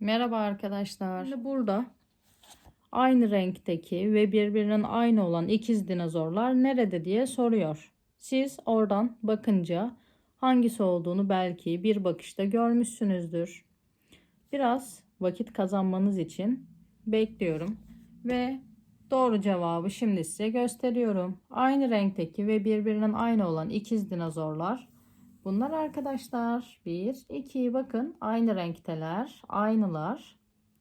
Merhaba arkadaşlar. Şimdi burada aynı renkteki ve birbirinin aynı olan ikiz dinozorlar nerede diye soruyor. Siz oradan bakınca hangisi olduğunu belki bir bakışta görmüşsünüzdür. Biraz vakit kazanmanız için bekliyorum ve doğru cevabı şimdi size gösteriyorum. Aynı renkteki ve birbirinin aynı olan ikiz dinozorlar Bunlar arkadaşlar 1, 2 bakın aynı renkteler, aynılar.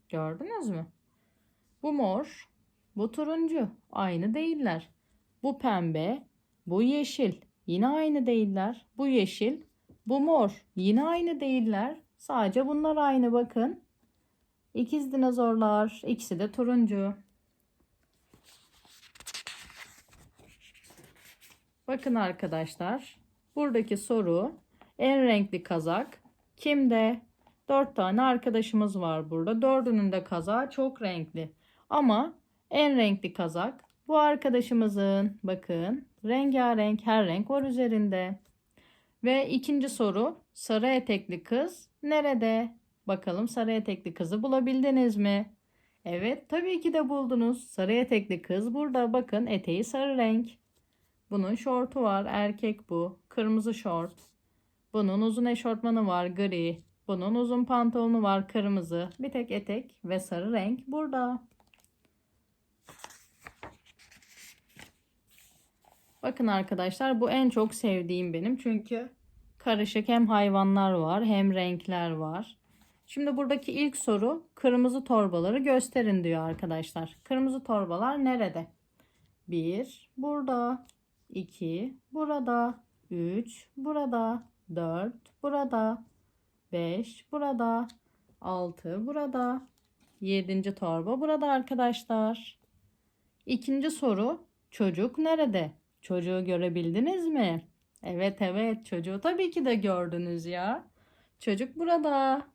Gördünüz mü? Bu mor, bu turuncu. Aynı değiller. Bu pembe, bu yeşil. Yine aynı değiller. Bu yeşil, bu mor. Yine aynı değiller. Sadece bunlar aynı bakın. İkiz dinozorlar. ikisi de turuncu. Bakın arkadaşlar. Buradaki soru en renkli kazak kimde? Dört tane arkadaşımız var burada. Dördünün de kazağı çok renkli. Ama en renkli kazak bu arkadaşımızın. Bakın rengarenk her renk var üzerinde. Ve ikinci soru sarı etekli kız nerede? Bakalım sarı etekli kızı bulabildiniz mi? Evet tabii ki de buldunuz. Sarı etekli kız burada. Bakın eteği sarı renk. Bunun şortu var. Erkek bu. Kırmızı şort. Bunun uzun eşortmanı var. Gri. Bunun uzun pantolonu var. Kırmızı. Bir tek etek ve sarı renk burada. Bakın arkadaşlar bu en çok sevdiğim benim. Çünkü karışık hem hayvanlar var hem renkler var. Şimdi buradaki ilk soru kırmızı torbaları gösterin diyor arkadaşlar. Kırmızı torbalar nerede? 1 burada. 2 burada, 3 burada, 4 burada, 5 burada, 6 burada, 7. torba burada arkadaşlar. İkinci soru çocuk nerede? Çocuğu görebildiniz mi? Evet evet çocuğu tabii ki de gördünüz ya. Çocuk burada.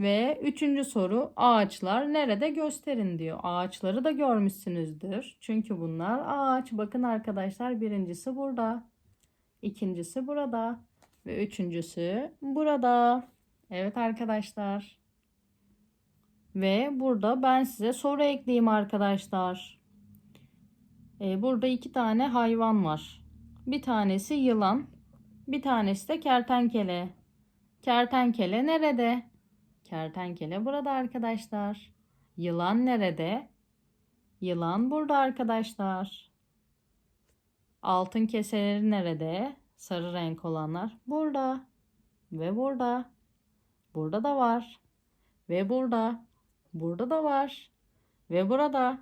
Ve üçüncü soru ağaçlar nerede gösterin diyor. Ağaçları da görmüşsünüzdür. Çünkü bunlar ağaç. Bakın arkadaşlar birincisi burada. ikincisi burada. Ve üçüncüsü burada. Evet arkadaşlar. Ve burada ben size soru ekleyeyim arkadaşlar. Ee, burada iki tane hayvan var. Bir tanesi yılan. Bir tanesi de kertenkele. Kertenkele nerede? Kertenkele burada arkadaşlar. Yılan nerede? Yılan burada arkadaşlar. Altın keseleri nerede? Sarı renk olanlar burada. Ve burada. Burada da var. Ve burada. Burada da var. Ve burada.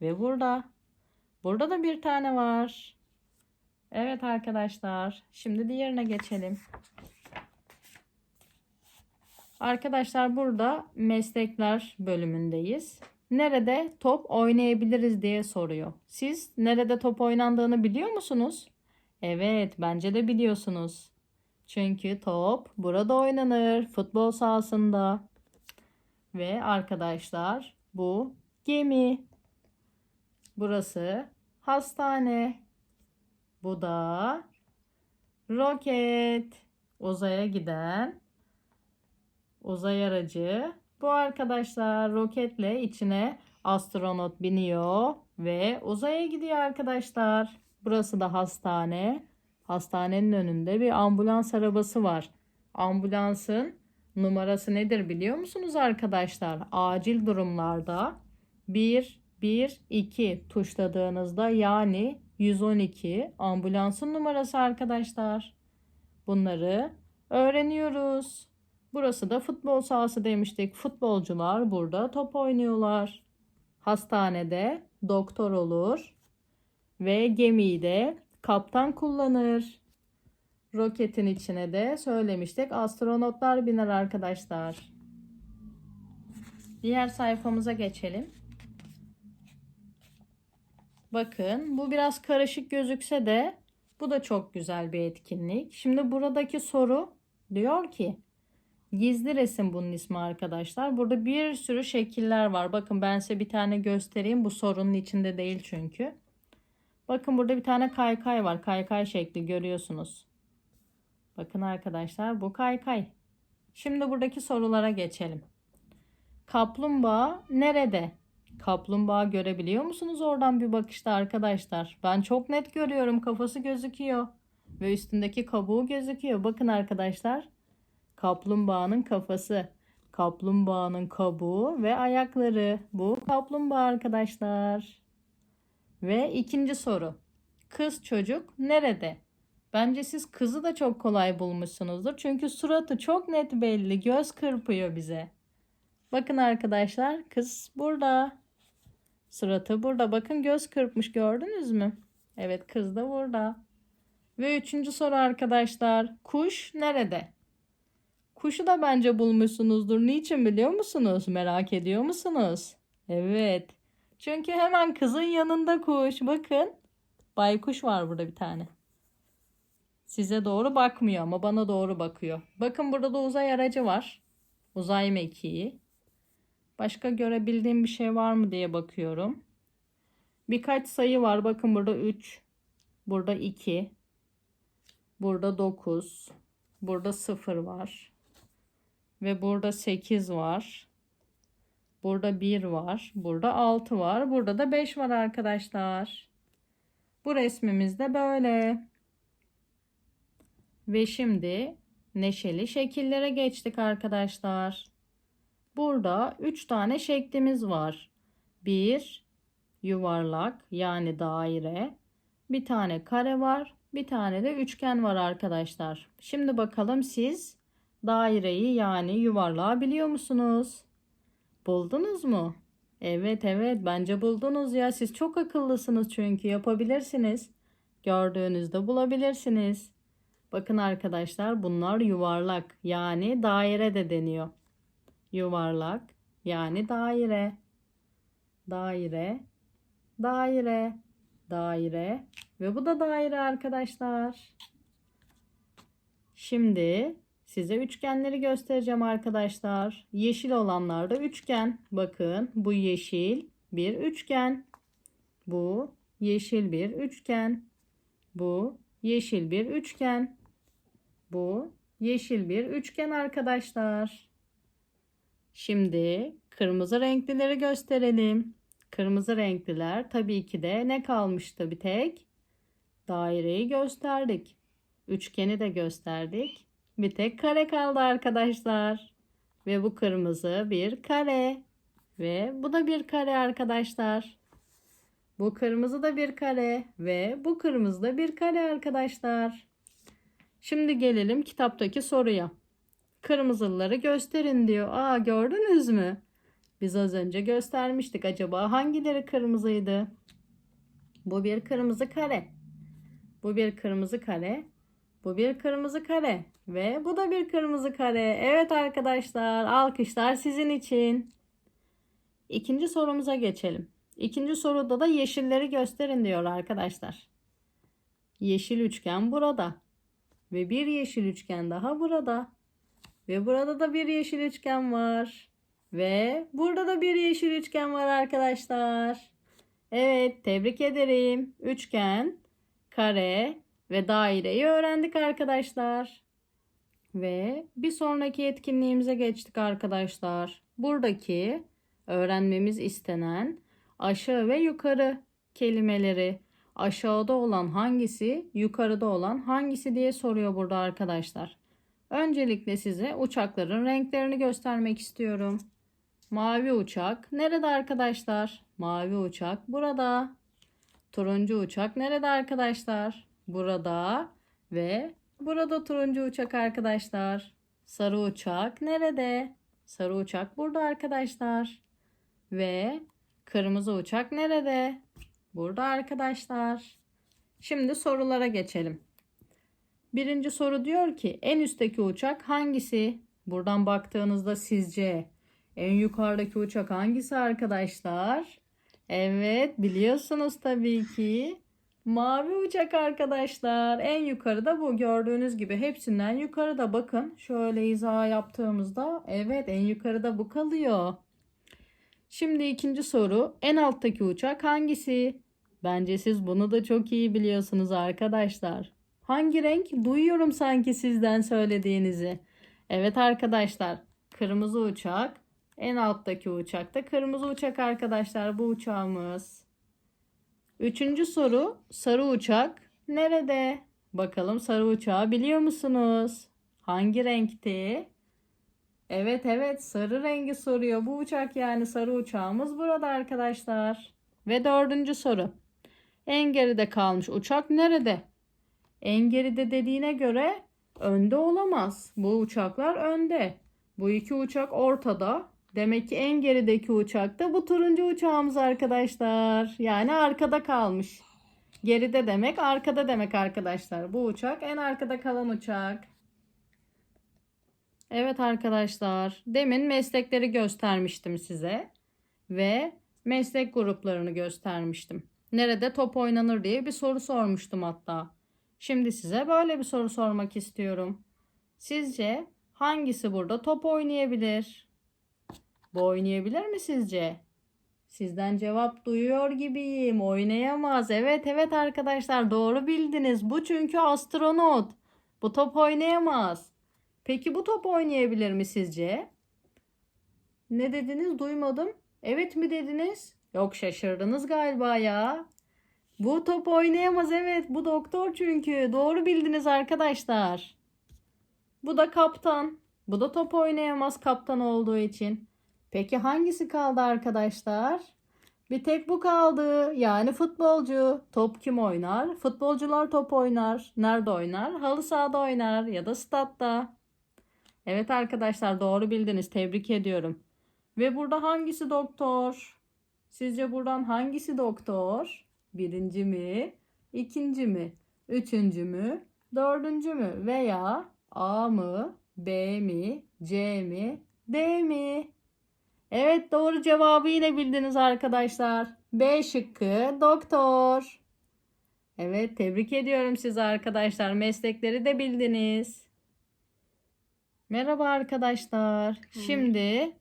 Ve burada. Burada da bir tane var. Evet arkadaşlar. Şimdi diğerine geçelim. Arkadaşlar burada meslekler bölümündeyiz. Nerede top oynayabiliriz diye soruyor. Siz nerede top oynandığını biliyor musunuz? Evet, bence de biliyorsunuz. Çünkü top burada oynanır, futbol sahasında. Ve arkadaşlar bu gemi. Burası hastane. Bu da roket. Uzaya giden uzay aracı. Bu arkadaşlar roketle içine astronot biniyor ve uzaya gidiyor arkadaşlar. Burası da hastane. Hastanenin önünde bir ambulans arabası var. Ambulansın numarası nedir biliyor musunuz arkadaşlar? Acil durumlarda 1 1 2 tuşladığınızda yani 112 ambulansın numarası arkadaşlar. Bunları öğreniyoruz. Burası da futbol sahası demiştik. Futbolcular burada top oynuyorlar. Hastanede doktor olur ve gemiyi de kaptan kullanır. Roketin içine de söylemiştik astronotlar biner arkadaşlar. Diğer sayfamıza geçelim. Bakın bu biraz karışık gözükse de bu da çok güzel bir etkinlik. Şimdi buradaki soru diyor ki Gizli resim bunun ismi arkadaşlar. Burada bir sürü şekiller var. Bakın ben size bir tane göstereyim. Bu sorunun içinde değil çünkü. Bakın burada bir tane kaykay var. Kaykay şekli görüyorsunuz. Bakın arkadaşlar bu kaykay. Şimdi buradaki sorulara geçelim. Kaplumbağa nerede? Kaplumbağa görebiliyor musunuz oradan bir bakışta arkadaşlar? Ben çok net görüyorum. Kafası gözüküyor. Ve üstündeki kabuğu gözüküyor. Bakın arkadaşlar. Kaplumbağanın kafası. Kaplumbağanın kabuğu ve ayakları. Bu kaplumbağa arkadaşlar. Ve ikinci soru. Kız çocuk nerede? Bence siz kızı da çok kolay bulmuşsunuzdur. Çünkü suratı çok net belli. Göz kırpıyor bize. Bakın arkadaşlar kız burada. Suratı burada. Bakın göz kırpmış gördünüz mü? Evet kız da burada. Ve üçüncü soru arkadaşlar. Kuş nerede? Kuşu da bence bulmuşsunuzdur. Niçin biliyor musunuz? Merak ediyor musunuz? Evet. Çünkü hemen kızın yanında kuş. Bakın. Baykuş var burada bir tane. Size doğru bakmıyor ama bana doğru bakıyor. Bakın burada da uzay aracı var. Uzay mekiği. Başka görebildiğim bir şey var mı diye bakıyorum. Birkaç sayı var. Bakın burada 3. Burada 2. Burada 9. Burada 0 var. Ve burada 8 var. Burada 1 var. Burada 6 var. Burada da 5 var arkadaşlar. Bu resmimiz de böyle. Ve şimdi neşeli şekillere geçtik arkadaşlar. Burada 3 tane şeklimiz var. Bir yuvarlak yani daire. Bir tane kare var. Bir tane de üçgen var arkadaşlar. Şimdi bakalım siz daireyi yani yuvarlağı biliyor musunuz? Buldunuz mu? Evet evet bence buldunuz ya. Siz çok akıllısınız çünkü yapabilirsiniz. Gördüğünüzde bulabilirsiniz. Bakın arkadaşlar bunlar yuvarlak yani daire de deniyor. Yuvarlak yani daire. Daire, daire, daire ve bu da daire arkadaşlar. Şimdi size üçgenleri göstereceğim arkadaşlar. Yeşil olanlar da üçgen. Bakın bu yeşil bir üçgen. Bu yeşil bir üçgen. Bu yeşil bir üçgen. Bu yeşil bir üçgen arkadaşlar. Şimdi kırmızı renklileri gösterelim. Kırmızı renkliler tabii ki de ne kalmıştı bir tek? Daireyi gösterdik. Üçgeni de gösterdik. Bir tek kare kaldı arkadaşlar. Ve bu kırmızı bir kare. Ve bu da bir kare arkadaşlar. Bu kırmızı da bir kare ve bu kırmızı da bir kare arkadaşlar. Şimdi gelelim kitaptaki soruya. Kırmızıları gösterin diyor. Aa gördünüz mü? Biz az önce göstermiştik. Acaba hangileri kırmızıydı? Bu bir kırmızı kare. Bu bir kırmızı kare. Bu bir kırmızı kare. Ve bu da bir kırmızı kare. Evet arkadaşlar alkışlar sizin için. İkinci sorumuza geçelim. İkinci soruda da yeşilleri gösterin diyor arkadaşlar. Yeşil üçgen burada. Ve bir yeşil üçgen daha burada. Ve burada da bir yeşil üçgen var. Ve burada da bir yeşil üçgen var arkadaşlar. Evet tebrik ederim. Üçgen, kare ve daireyi öğrendik arkadaşlar. Ve bir sonraki etkinliğimize geçtik arkadaşlar. Buradaki öğrenmemiz istenen aşağı ve yukarı kelimeleri aşağıda olan hangisi, yukarıda olan hangisi diye soruyor burada arkadaşlar. Öncelikle size uçakların renklerini göstermek istiyorum. Mavi uçak nerede arkadaşlar? Mavi uçak burada. Turuncu uçak nerede arkadaşlar? Burada ve burada turuncu uçak arkadaşlar. Sarı uçak nerede? Sarı uçak burada arkadaşlar. Ve kırmızı uçak nerede? Burada arkadaşlar. Şimdi sorulara geçelim. Birinci soru diyor ki en üstteki uçak hangisi? Buradan baktığınızda sizce en yukarıdaki uçak hangisi arkadaşlar? Evet biliyorsunuz tabii ki. Mavi uçak arkadaşlar. En yukarıda bu gördüğünüz gibi hepsinden yukarıda bakın. Şöyle izah yaptığımızda evet en yukarıda bu kalıyor. Şimdi ikinci soru. En alttaki uçak hangisi? Bence siz bunu da çok iyi biliyorsunuz arkadaşlar. Hangi renk? Duyuyorum sanki sizden söylediğinizi. Evet arkadaşlar. Kırmızı uçak En alttaki uçak da kırmızı uçak arkadaşlar bu uçağımız. Üçüncü soru sarı uçak nerede? Bakalım sarı uçağı biliyor musunuz? Hangi renkti? Evet evet sarı rengi soruyor. Bu uçak yani sarı uçağımız burada arkadaşlar. Ve dördüncü soru. En geride kalmış uçak nerede? En geride dediğine göre önde olamaz. Bu uçaklar önde. Bu iki uçak ortada. Demek ki en gerideki uçak da bu turuncu uçağımız arkadaşlar. Yani arkada kalmış. Geride demek arkada demek arkadaşlar. Bu uçak en arkada kalan uçak. Evet arkadaşlar, demin meslekleri göstermiştim size ve meslek gruplarını göstermiştim. Nerede top oynanır diye bir soru sormuştum hatta. Şimdi size böyle bir soru sormak istiyorum. Sizce hangisi burada top oynayabilir? Bu oynayabilir mi sizce? Sizden cevap duyuyor gibiyim. Oynayamaz. Evet evet arkadaşlar doğru bildiniz. Bu çünkü astronot. Bu top oynayamaz. Peki bu top oynayabilir mi sizce? Ne dediniz? Duymadım. Evet mi dediniz? Yok şaşırdınız galiba ya. Bu top oynayamaz evet. Bu doktor çünkü. Doğru bildiniz arkadaşlar. Bu da kaptan. Bu da top oynayamaz kaptan olduğu için. Peki hangisi kaldı arkadaşlar? Bir tek bu kaldı. Yani futbolcu. Top kim oynar? Futbolcular top oynar. Nerede oynar? Halı sahada oynar ya da statta. Evet arkadaşlar doğru bildiniz. Tebrik ediyorum. Ve burada hangisi doktor? Sizce buradan hangisi doktor? Birinci mi? ikinci mi? Üçüncü mü? Dördüncü mü? Veya A mı? B mi? C mi? D mi? Evet doğru cevabı yine bildiniz arkadaşlar. B şıkkı doktor. Evet tebrik ediyorum sizi arkadaşlar. Meslekleri de bildiniz. Merhaba arkadaşlar. Şimdi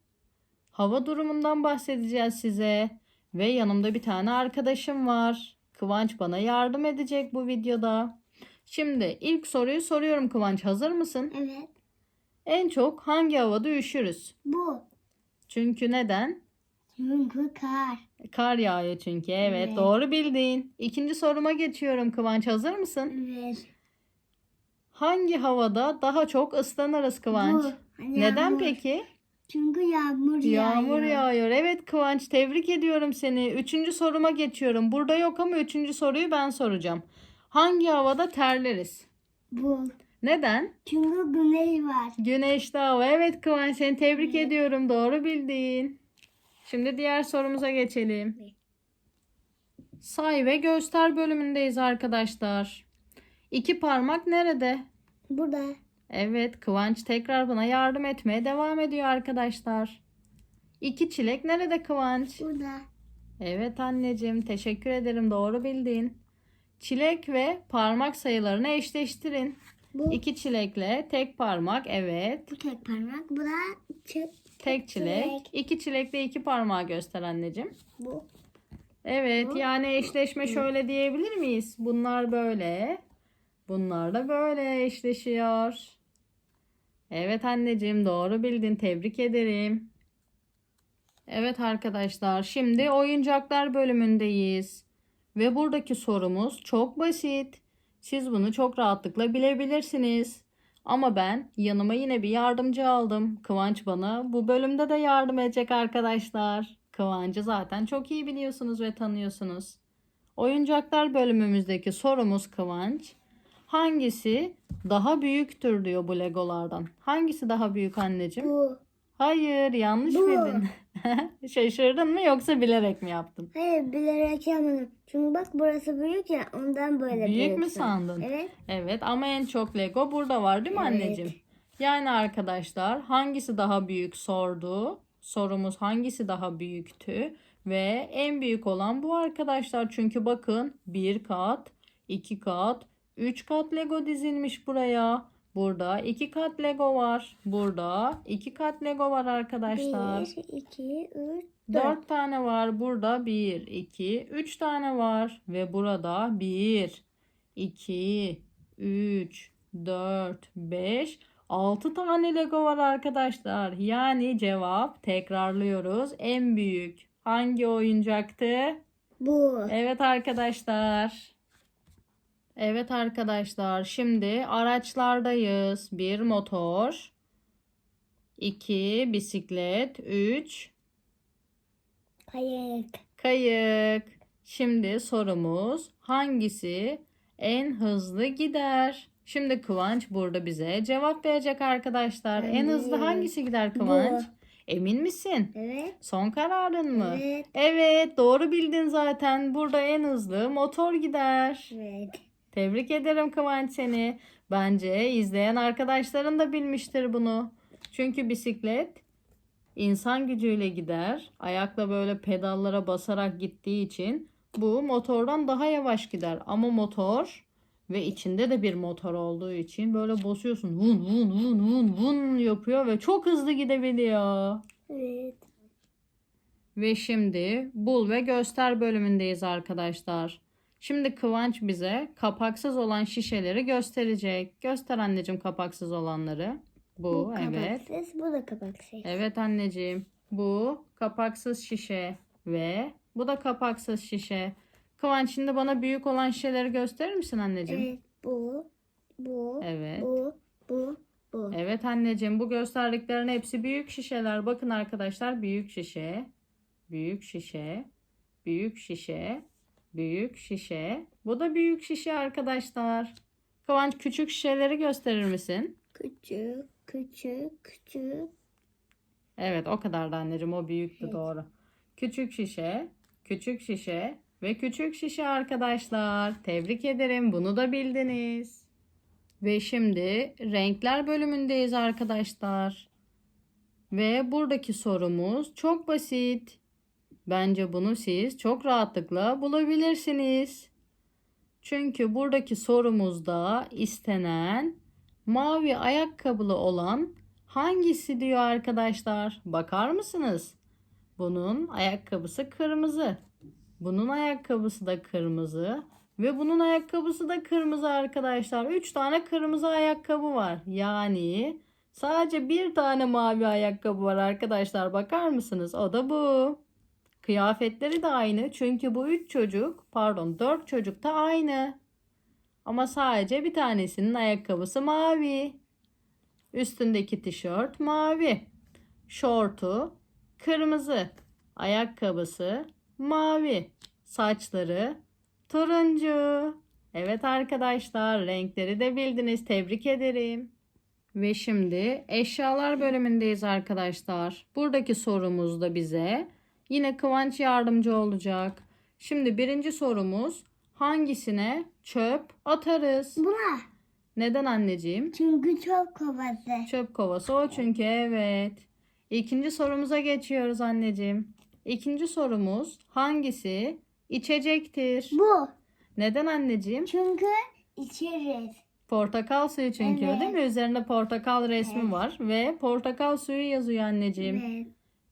hava durumundan bahsedeceğiz size. Ve yanımda bir tane arkadaşım var. Kıvanç bana yardım edecek bu videoda. Şimdi ilk soruyu soruyorum Kıvanç. Hazır mısın? Evet. En çok hangi havada üşürüz? Bu. Çünkü neden? Çünkü kar. Kar yağıyor çünkü. Evet, Evet. doğru bildin. İkinci soruma geçiyorum Kıvanç. Hazır mısın? Evet. Hangi havada daha çok ıslanırız Kıvanç? Bu. Hani Neden yağmur. peki? Çünkü yağmur yağıyor. Yağmur yağıyor. Evet Kıvanç tebrik ediyorum seni. Üçüncü soruma geçiyorum. Burada yok ama üçüncü soruyu ben soracağım. Hangi havada terleriz? Bu. Neden? Çünkü güney var. Güneşli hava. Evet Kıvanç seni tebrik ediyorum. Doğru bildin. Şimdi diğer sorumuza geçelim. Evet. Say ve göster bölümündeyiz arkadaşlar. İki parmak nerede? Burada. Evet, Kıvanç tekrar bana yardım etmeye devam ediyor arkadaşlar. İki çilek nerede Kıvanç? Burada. Evet anneciğim, teşekkür ederim. Doğru bildin. Çilek ve parmak sayılarını eşleştirin. Bu. İki çilekle tek parmak, evet. Bu tek parmak. Bu da çek. Tek çilek. çilek. İki çilekle iki parmağı göster anneciğim. Bu. Evet, yani eşleşme şöyle diyebilir miyiz? Bunlar böyle. Bunlar da böyle eşleşiyor. Evet anneciğim doğru bildin. Tebrik ederim. Evet arkadaşlar, şimdi oyuncaklar bölümündeyiz. Ve buradaki sorumuz çok basit. Siz bunu çok rahatlıkla bilebilirsiniz. Ama ben yanıma yine bir yardımcı aldım. Kıvanç bana bu bölümde de yardım edecek arkadaşlar. Kıvancı zaten çok iyi biliyorsunuz ve tanıyorsunuz. Oyuncaklar bölümümüzdeki sorumuz Kıvanç. Hangisi daha büyüktür diyor bu legolardan. Hangisi daha büyük anneciğim? Bu. Hayır yanlış Bu. bildin. Şaşırdın mı yoksa bilerek mi yaptın? Hayır bilerek yapmadım. Çünkü bak burası büyük ya ondan böyle Büyük büyük. mü sandın? Evet. Evet ama en çok Lego burada var değil mi Evet. anneciğim? Yani arkadaşlar hangisi daha büyük sordu. Sorumuz hangisi daha büyüktü? Ve en büyük olan bu arkadaşlar. Çünkü bakın bir kat, iki kat, üç kat Lego dizilmiş buraya. Burada iki kat Lego var. Burada iki kat Lego var arkadaşlar. Bir, iki, üç, dört. Dört tane var. Burada bir, iki, üç tane var. Ve burada bir, iki, üç, dört, beş, 6 tane Lego var arkadaşlar. Yani cevap tekrarlıyoruz. En büyük hangi oyuncaktı? Bu. Evet arkadaşlar. Evet arkadaşlar. Şimdi araçlardayız. Bir motor. 2 bisiklet. 3 Kayık. kayık. Şimdi sorumuz hangisi en hızlı gider? Şimdi Kıvanç burada bize cevap verecek arkadaşlar. En hızlı Evet. hangisi gider Kıvanç? Bu. Emin misin? Evet. Son kararın mı? Evet. Evet, doğru bildin zaten. Burada en hızlı motor gider. Evet. Tebrik ederim Kıvanç seni. Bence izleyen arkadaşların da bilmiştir bunu. Çünkü bisiklet insan gücüyle gider. Ayakla böyle pedallara basarak gittiği için bu motordan daha yavaş gider. Ama motor ve içinde de bir motor olduğu için böyle basıyorsun. Vun vun vun vun vun yapıyor ve çok hızlı gidebiliyor. Evet. Ve şimdi bul ve göster bölümündeyiz arkadaşlar. Şimdi Kıvanç bize kapaksız olan şişeleri gösterecek. Göster anneciğim kapaksız olanları. Bu, evet. kapaksız, bu da kapaksız. Evet anneciğim. Bu kapaksız şişe ve bu da kapaksız şişe. Kıvanç şimdi bana büyük olan şişeleri gösterir misin anneciğim? Evet. Bu. Bu. Evet. Bu. Bu. Bu. Evet anneciğim bu gösterdiklerin hepsi büyük şişeler. Bakın arkadaşlar büyük şişe, büyük şişe, büyük şişe, büyük şişe. Bu da büyük şişe arkadaşlar. Kıvanç küçük şişeleri gösterir misin? Küçük. Küçük. Küçük. Evet o kadar da anneciğim o büyüktü Evet. doğru. Küçük şişe, küçük şişe ve küçük şişe arkadaşlar. Tebrik ederim bunu da bildiniz. Ve şimdi renkler bölümündeyiz arkadaşlar. Ve buradaki sorumuz çok basit. Bence bunu siz çok rahatlıkla bulabilirsiniz. Çünkü buradaki sorumuzda istenen mavi ayakkabılı olan hangisi diyor arkadaşlar? Bakar mısınız? Bunun ayakkabısı kırmızı. Bunun ayakkabısı da kırmızı. Ve bunun ayakkabısı da kırmızı arkadaşlar. Üç tane kırmızı ayakkabı var. Yani sadece bir tane mavi ayakkabı var arkadaşlar. Bakar mısınız? O da bu. Kıyafetleri de aynı. Çünkü bu üç çocuk, pardon dört çocuk da aynı. Ama sadece bir tanesinin ayakkabısı mavi. Üstündeki tişört mavi. Şortu kırmızı. Ayakkabısı mavi. Saçları turuncu. Evet arkadaşlar renkleri de bildiniz. Tebrik ederim. Ve şimdi eşyalar bölümündeyiz arkadaşlar. Buradaki sorumuz da bize yine Kıvanç yardımcı olacak. Şimdi birinci sorumuz hangisine çöp atarız? Buna. Neden anneciğim? Çünkü çok kovası. Çöp kovası o çünkü evet. İkinci sorumuza geçiyoruz anneciğim. İkinci sorumuz hangisi içecektir? Bu. Neden anneciğim? Çünkü içeriz. Portakal suyu çünkü Evet. değil mi? Üzerinde portakal resmi Evet. var ve portakal suyu yazıyor anneciğim. Evet.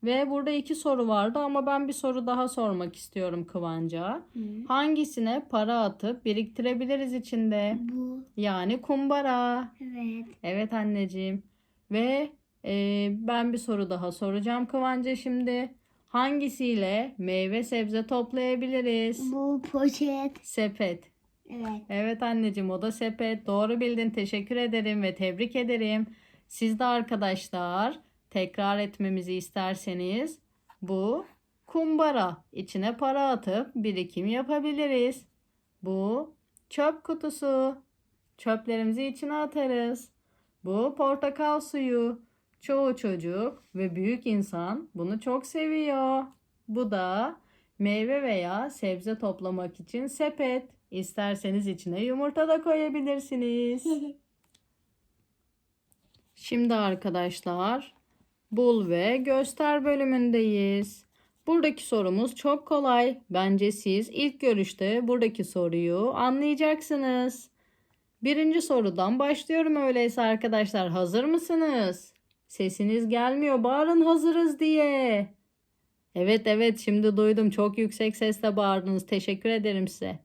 Ve burada iki soru vardı ama ben bir soru daha sormak istiyorum Kıvanç'a. Hı. Hangisine para atıp biriktirebiliriz içinde? Bu. Yani kumbara. Evet. Evet anneciğim. Ve e, ben bir soru daha soracağım Kıvanç'a şimdi. Hangisiyle meyve sebze toplayabiliriz? Bu poşet. Sepet. Evet. Evet anneciğim o da sepet. Doğru bildin. Teşekkür ederim ve tebrik ederim. Siz de arkadaşlar tekrar etmemizi isterseniz bu kumbara. İçine para atıp birikim yapabiliriz. Bu çöp kutusu. Çöplerimizi içine atarız. Bu portakal suyu. Çoğu çocuk ve büyük insan bunu çok seviyor. Bu da meyve veya sebze toplamak için sepet. İsterseniz içine yumurta da koyabilirsiniz. Şimdi arkadaşlar bul ve göster bölümündeyiz. Buradaki sorumuz çok kolay. Bence siz ilk görüşte buradaki soruyu anlayacaksınız. Birinci sorudan başlıyorum öyleyse arkadaşlar. Hazır mısınız? Sesiniz gelmiyor. Bağırın hazırız diye. Evet evet şimdi duydum. Çok yüksek sesle bağırdınız. Teşekkür ederim size.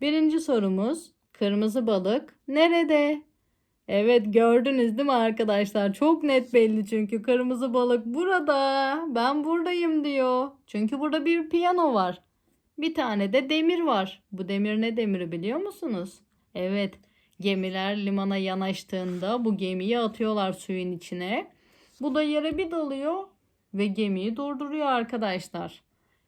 Birinci sorumuz. Kırmızı balık nerede? Evet gördünüz değil mi arkadaşlar? Çok net belli çünkü kırmızı balık burada. Ben buradayım diyor. Çünkü burada bir piyano var. Bir tane de demir var. Bu demir ne demiri biliyor musunuz? Evet, gemiler limana yanaştığında bu gemiyi atıyorlar suyun içine. Bu da yere bir dalıyor ve gemiyi durduruyor arkadaşlar.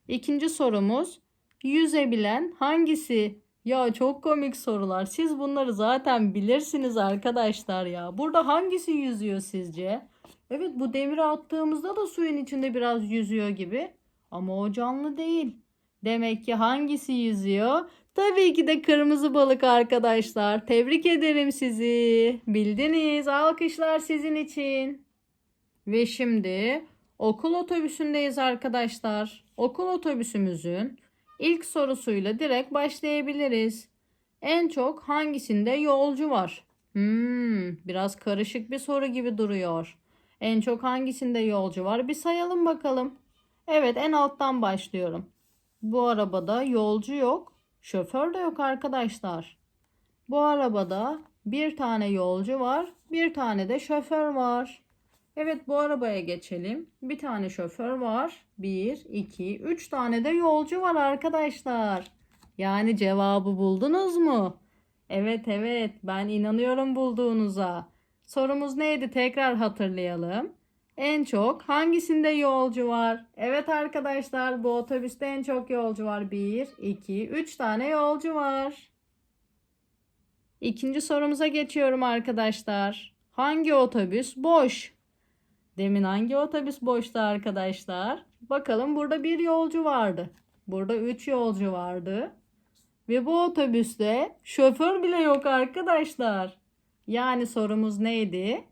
İkinci sorumuz yüzebilen hangisi? Ya çok komik sorular. Siz bunları zaten bilirsiniz arkadaşlar ya. Burada hangisi yüzüyor sizce? Evet bu demiri attığımızda da suyun içinde biraz yüzüyor gibi. Ama o canlı değil. Demek ki hangisi yüzüyor? Tabii ki de kırmızı balık arkadaşlar. Tebrik ederim sizi. Bildiniz. Alkışlar sizin için. Ve şimdi okul otobüsündeyiz arkadaşlar. Okul otobüsümüzün ilk sorusuyla direkt başlayabiliriz. En çok hangisinde yolcu var? Hmm, biraz karışık bir soru gibi duruyor. En çok hangisinde yolcu var? Bir sayalım bakalım. Evet, en alttan başlıyorum. Bu arabada yolcu yok, şoför de yok arkadaşlar. Bu arabada bir tane yolcu var, bir tane de şoför var. Evet bu arabaya geçelim. Bir tane şoför var. Bir, iki, üç tane de yolcu var arkadaşlar. Yani cevabı buldunuz mu? Evet evet ben inanıyorum bulduğunuza. Sorumuz neydi tekrar hatırlayalım. En çok hangisinde yolcu var? Evet arkadaşlar bu otobüste en çok yolcu var. Bir, iki, üç tane yolcu var. İkinci sorumuza geçiyorum arkadaşlar. Hangi otobüs boş? Demin hangi otobüs boştu arkadaşlar? Bakalım burada bir yolcu vardı. Burada üç yolcu vardı. Ve bu otobüste şoför bile yok arkadaşlar. Yani sorumuz neydi?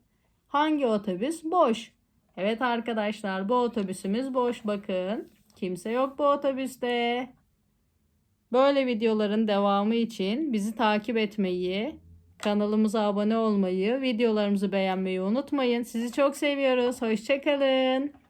Hangi otobüs boş? Evet arkadaşlar bu otobüsümüz boş bakın. Kimse yok bu otobüste. Böyle videoların devamı için bizi takip etmeyi, kanalımıza abone olmayı, videolarımızı beğenmeyi unutmayın. Sizi çok seviyoruz. Hoşçakalın.